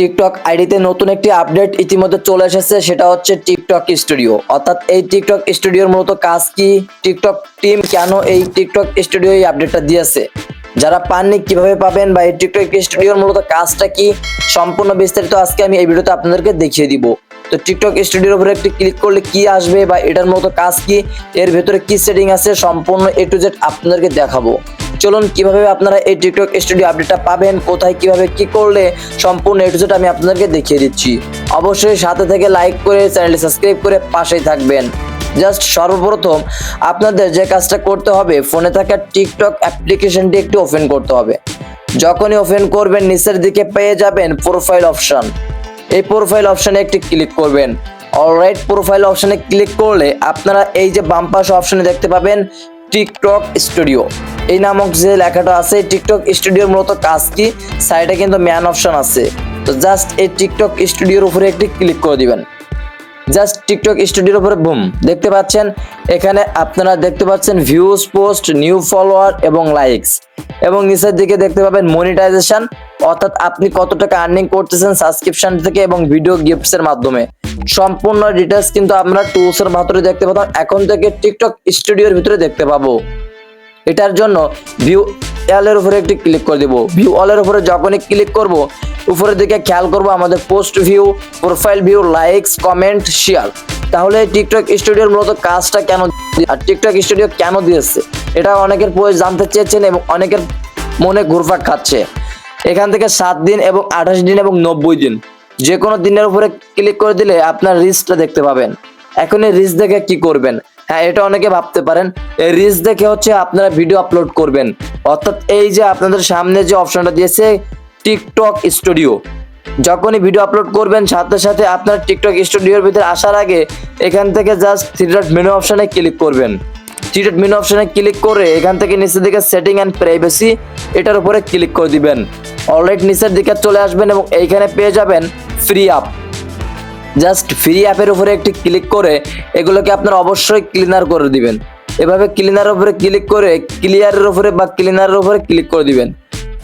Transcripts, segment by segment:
TikTok আইডিতে নতুন একটি আপডেট ইতিমধ্যে চলে এসেছে, সেটা হচ্ছে টিকটক স্টুডিও অর্থাৎ এই টিকটক স্টুডিওর মূলত কাজ কি? টিকটক টিম কেন এই টিকটক স্টুডিও এই আপডেটটা দিয়েছে? যারা পাননি, কীভাবে পাবেন বা এই টিকটক স্টুডিওর মূলত কাজটা কি? সম্পূর্ণ বিস্তারিত আজকে আমি এই ভিডিওতে আপনাদেরকে দেখিয়ে দিব। তো টিকটক স্টুডিওর উপরে একটি ক্লিক করলে কি আসবে বা এটার মতো কাজ কি? এর ভেতরে কি সেটিং আছে? সম্পূর্ণ এ টু জেড আপনাদেরকে দেখাবো। চলুন কীভাবে আপনারা এই টিকটক স্টুডিও আপডেটটা পাবেন, কোথায় কীভাবে কি করলে সম্পূর্ণ এ টু জেড আমি আপনাদেরকে দেখিয়ে দিচ্ছি। অবশ্যই সাথে থেকে লাইক করে চ্যানেলটি সাবস্ক্রাইব করে পাশেই থাকবেন। জাস্ট সর্বপ্রথম আপনাদের যে কাজটা করতে হবে ফোনে থাকা টিকটক অ্যাপ্লিকেশনটি একটু ওপেন করতে হবে। যখনই ওপেন করবেন, নিচের দিকে পেয়ে যাবেন প্রোফাইল অপশন এই প্রোফাইল অপশনে একটি ক্লিক করবেন। অলরাইট প্রোফাইল অপশনে ক্লিক করলে আপনারা এই যে বাম পাশে অপশনে দেখতে পাবেন টিকটক স্টুডিও এই নামক যে লেখাটা আছে টিকটক স্টুডিওর মূলত কাজ কি? সাইডে কিন্তু ম্যান অপশন আছে। তো জাস্ট এই টিকটক স্টুডিওর উপরে একটি ক্লিক করে দিবেন। জাস্ট টিকটক স্টুডিওর উপরে বুম দেখতে পাচ্ছেন? এখানে আপনারা দেখতে পাচ্ছেন ভিউজ পোস্ট নিউ ফলোয়ার এবং লাইকস এবং নিচের দিকে দেখতে পাবেন মনিটাইজেশন অর্থাৎ আপনি কত টাকা আর্নিং করতেছেন সাবস্ক্রিপশন থেকে এবং ভিডিও গিফটস এর মাধ্যমে। সম্পূর্ণ ডিটেলস কিন্তু আমরা টুলস এর ভিতরে দেখতে পাতাম এখন থেকে টিকটক স্টুডিওর ভিতরে দেখতে পাবো। এটার জন্য ভিউ অলের উপরে একটি ক্লিক করে দেব। ভিউ অলের উপরে যখনই ক্লিক করব, উপরের দিকে খেয়াল করব আমাদের post view profile view likes comment share তাহলে টিকটক স্টুডিওর মূলত কাজটা কেন আর টিকটক স্টুডিও কেন দিয়েছে? এটা অনেকের জানতে চেয়েছেন এবং অনেকের মনে ঘুরপাক খাচ্ছে। এখান থেকে সাত দিন এবং আঠাশ দিন এবং নব্বই দিন। যে কোনো দিনের উপরে ক্লিক করে দিলে আপনার রিস্কটা দেখতে পাবেন। এখন এই রিস্ক দেখে কি করবেন? হ্যাঁ এটা অনেকে ভাবতে পারেন। এই রিস্ক দেখে হচ্ছে আপনারা ভিডিও আপলোড করবেন। অর্থাৎ এই যে আপনাদের সামনে যে অপশনটা দিয়েছে টিকটক স্টুডিও যখনই ভিডিও আপলোড করবেন, সাথে সাথে আপনার টিকটক স্টুডিওর ভিতরে আসার আগে এখান থেকে জাস্ট থ্রি ডট মেনু অপশনে ক্লিক করবেন। থ্রি ডট মেনু অপশনে ক্লিক করে এখান থেকে নিচের দিকে সেটিং অ্যান্ড প্রাইভেসি এটার উপরে ক্লিক করে দিবেন। অলরেডি নিচের দিকে চলে আসবেন এবং এইখানে পেয়ে যাবেন ফ্রি আপ জাস্ট ফ্রি অ্যাপের উপরে একটি ক্লিক করে এগুলোকে আপনারা অবশ্যই ক্লিনার করে দিবেন। এভাবে ক্লিনারের উপরে ক্লিক করে ক্লিয়ারের উপরে বা ক্লিনারের উপরে ক্লিক করে দিবেন।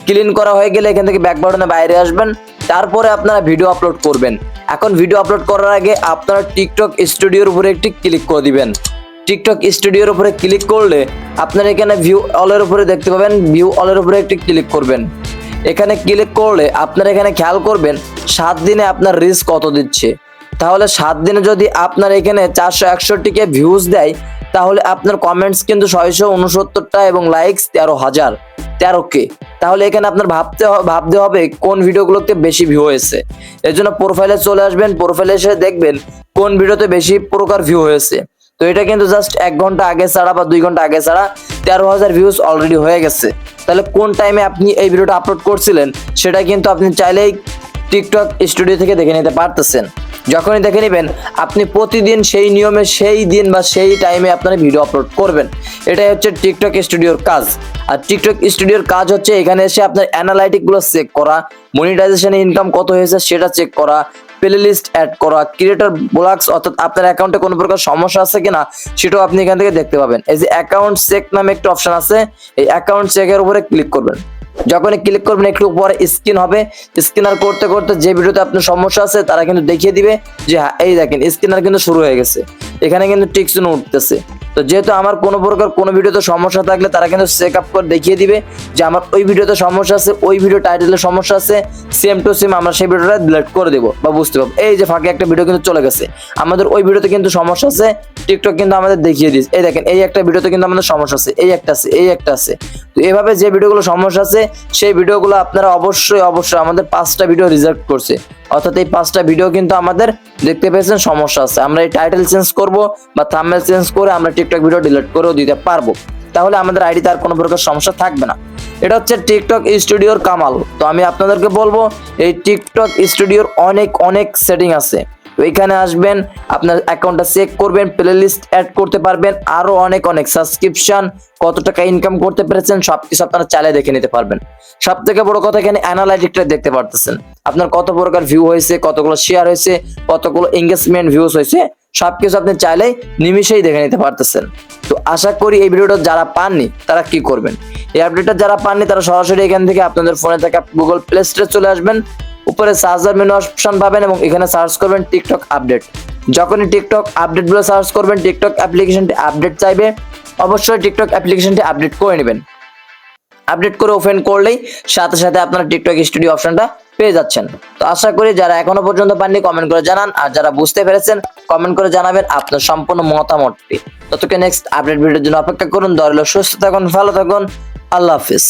ক্লিন করা হয়ে গেলে এখান থেকে ব্যাক বাটনে বাইরে আসবেন, তারপরে আপনারা ভিডিও আপলোড করবেন। এখন ভিডিও আপলোড করার আগে আপনারা টিকটক স্টুডিওর উপরে একটি ক্লিক করে দিবেন। টিকটক স্টুডিওর উপরে ক্লিক করলে আপনারা এখানে ভিউ অলের উপরে দেখতে পাবেন, ভিউ অলের উপরে একটি ক্লিক করবেন। এখানে ক্লিক করলে আপনারা এখানে খেয়াল করবেন, সাত দিনে আপনার রিস্ক কত দিচ্ছে। তাহলে সাত দিনে যদি আপনার এখানে চারশো একষট্টিকে ভিউজ দেয়, তাহলে আপনার কমেন্টস কিন্তু ছয়শো উনসত্তরটা এবং লাইকস তেরো হাজার, তেরো কে। তাহলে এখানে আপনার ভাবতে ভাবতে হবে কোন ভিডিওগুলোতে বেশি ভিউ হয়েছে। এর জন্য প্রোফাইলে চলে আসবেন প্রোফাইলে এসে দেখবেন কোন ভিডিওতে বেশি প্রকার ভিউ হয়েছে। তো এটা কিন্তু জাস্ট এক ঘণ্টা আগে ছাড়া বা দুই ঘণ্টা আগে ছাড়া তেরো হাজার ভিউজ অলরেডি হয়ে গেছে। তাহলে কোন টাইমে আপনি এই ভিডিওটা আপলোড করছিলেন, সেটা কিন্তু আপনি চাইলেই টিকটক স্টুডিও থেকে দেখে নিতে পারতেছেন। যখনই দেখে নেবেন, আপনি প্রতিদিন সেই নিয়মে, সেই দিন বা সেই টাইমে আপনারা ভিডিও আপলোড করবেন। এটাই হচ্ছে টিকটক স্টুডিওর কাজ। আর টিকটক স্টুডিওর কাজ হচ্ছে এখানে এসে আপনার অ্যানালাইটিকগুলো চেক করা মনিটাইজেশনে ইনকাম কত হয়েছে সেটা চেক করা প্লে লিস্ট অ্যাড করা ক্রিয়েটর ব্লগস অর্থাৎ আপনার অ্যাকাউন্টে কোনো প্রকার সমস্যা আছে কিনা, সেটাও আপনি এখান থেকে দেখতে পাবেন। এই যে অ্যাকাউন্ট চেক নামে একটা অপশন আছে, এই অ্যাকাউন্ট চেকের উপরে ক্লিক করবেন। যখনই ক্লিক করবেন, একটু উপরে স্ক্রিন হবে। স্ক্রিনার করতে করতে যে ভিডিওতে আপনার সমস্যা আছে, তারা কিন্তু দেখিয়ে দিবে যে হ্যাঁ এই দেখেন স্ক্রিনার কিন্তু শুরু হয়ে গেছে। এখানে কিন্তু টিকসুন উঠতেছে। তো যেহেতু আমার কোনো প্রকার কোনো ভিডিওতে সমস্যা থাকলে তারা কিন্তু চেক আপ করে দেখিয়ে দিবে যে আমার ওই ভিডিওতে সমস্যা আছে, ওই ভিডিও টাইটেলের সমস্যা আছে সেম টু সেম আমরা সেই ভিডিওটা ডিলিট করে দেবো বা বুঝতে পারব। এই যে ফাঁকে একটা ভিডিও কিন্তু চলে গেছে। আমাদের ওই ভিডিওতে কিন্তু সমস্যা আছে টিকটক কিন্তু আমাদের দেখিয়ে দিস এই দেখেন, এই একটা ভিডিওতে কিন্তু আমাদের সমস্যা আছে, এই একটা আছে, এই একটা আছে। তো এভাবে যে ভিডিওগুলো সমস্যা আছে, সেই ভিডিওগুলো আপনারা অবশ্যই অবশ্যই আমাদের পাঁচটা ভিডিও রিজার্ভ করছে। অর্থাৎ এই পাঁচটা ভিডিও কিন্তু আমাদের দেখতে পেয়েছেন, সমস্যা আছে। আমরা এই টাইটেল চেঞ্জ করব বা থাম্বনেল চেঞ্জ করে আমরা টিকটক ভিডিও ডিলিট করেও দিতে পারব। তাহলে আমাদের আইডি তার কোনো প্রকার সমস্যা থাকবে না। এটা হচ্ছে টিকটক স্টুডিওর কামাল। তো আমি আপনাদেরকে বলব, এই টিকটক স্টুডিওর অনেক অনেক সেটিং আছে। তো এখানে আসবেন, আপনার অ্যাকাউন্টটা চেক করবেন প্লে লিস্ট অ্যাড করতে পারবেন, আরও অনেক অনেক সাবস্ক্রিপশন কত টাকা ইনকাম করতে পেরেছেন, সবকিছু আপনারা চাইলে দেখে নিতে পারবেন। সব থেকে বড় কথা এখানে অ্যানালাইটিকটা দেখতে পারতেছেন। আপনার কত প্রকার ভিউ হয়েছে, কতগুলো শেয়ার হয়েছে, কতগুলো এঙ্গেজমেন্ট ভিউজ হয়েছে, সবকিছু আপনি চাইলেই নিমিশেই দেখে নিতে পারতেছেন। তো আশা করি এই ভিডিওটা যারা পাননি, তারা কি করবেন? এই আপডেটটা যারা পাননি, তারা সরাসরি এখান থেকে আপনাদের ফোনে থাকা গুগল প্লে স্টোরে চলে আসবেন। উপরে সার্চার মেনু অপশন পাবেন এবং এখানে সার্চ করবেন টিকটক আপডেট যখনই টিকটক আপডেট বলে সার্চ করবেন টিকটক অ্যাপ্লিকেশনটি আপডেট চাইবে। অবশ্যই টিকটক অ্যাপ্লিকেশনটি আপডেট করে নেবেন। আপডেট করে ওপেন করলেই সাথে সাথে আপনারা টিকটক স্টুডিও অপশনটা পেয়ে যাচ্ছেন। তো আশা করি যারা এখনও পর্যন্ত পাননি কমেন্ট করে জানান। আর যারা বুঝতে পেরেছেন কমেন্ট করে জানাবেন আপনার সম্পূর্ণ মতামতটি। ততক্ষণ নেক্সট আপডেট ভিডিওর জন্য অপেক্ষা করুন। দরল সুস্থ থাকুন, ভালো থাকুন। আল্লাহ হাফিজ।